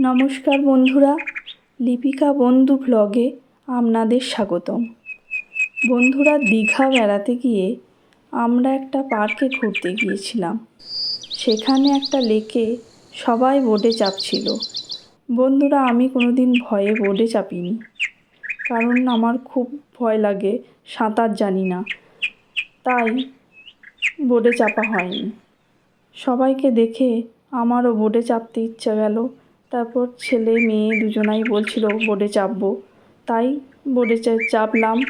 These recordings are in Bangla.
নমস্কার বন্ধুরা, লিপিকা বন্ধু ভ্লগে আপনাদের স্বাগতম। বন্ধুরা, দীঘা বেড়াতে গিয়ে আমরা একটা পার্কে ঘুরতে গিয়েছিলাম। সেখানে একটা লেকে সবাই বোটে চাপছিল। বন্ধুরা, আমি কোনো দিন ভয়ে বোটে চাপিনি। কারণ আমার খুব ভয় লাগে, সাঁতার জানি না। তাই বোটে চাপা হয়নি। সবাইকে দেখে আমারও বোটে চাপতে ইচ্ছা গেল। তারপর ছেলে, মেয়ে দুজনাই বলছিল বোটে চাপবো। তাই চা- চাপলাম।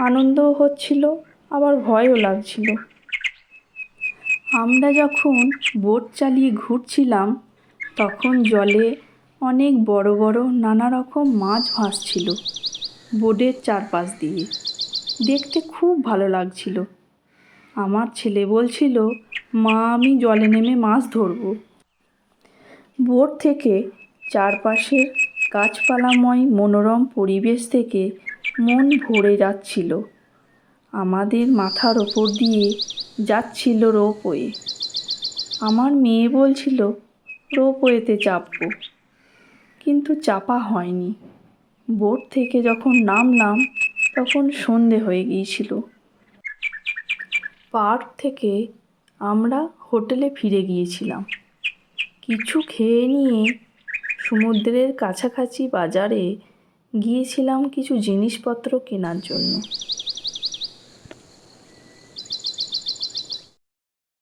আনন্দও হচ্ছিল, আবার ভয়ও লাগছিল। আমরা যখন বোট চালিয়ে ঘুরছিলাম, তখন জলে অনেক বড় বড় নানা রকম মাছ ভাসছিল বোটের চারপাশ দিয়ে। দেখতে খুব ভালো লাগছিল। আমার ছেলে বলছিল, মা, আমি জলে নেমে মাছ ধরবো। বোট থেকে চারপাশের গাছপালাময় মনোরম পরিবেশ থেকে মন ভরে যাচ্ছিল। আমাদের মাথার ওপর দিয়ে যাচ্ছিল রোপওয়ে। আমার মেয়ে বলছিল, রোপওয়েতে চাপবো। কিন্তু চাপা হয়নি। বোট থেকে যখন নামলাম, তখন সন্ধে হয়ে গিয়েছিল। পার্ক থেকে আমরা হোটেলে ফিরে গিয়েছিলাম। কিছু খেয়ে নিয়ে সমুদ্রের কাছাকাছি বাজারে গিয়েছিলাম কিছু জিনিসপত্র কেনার জন্য।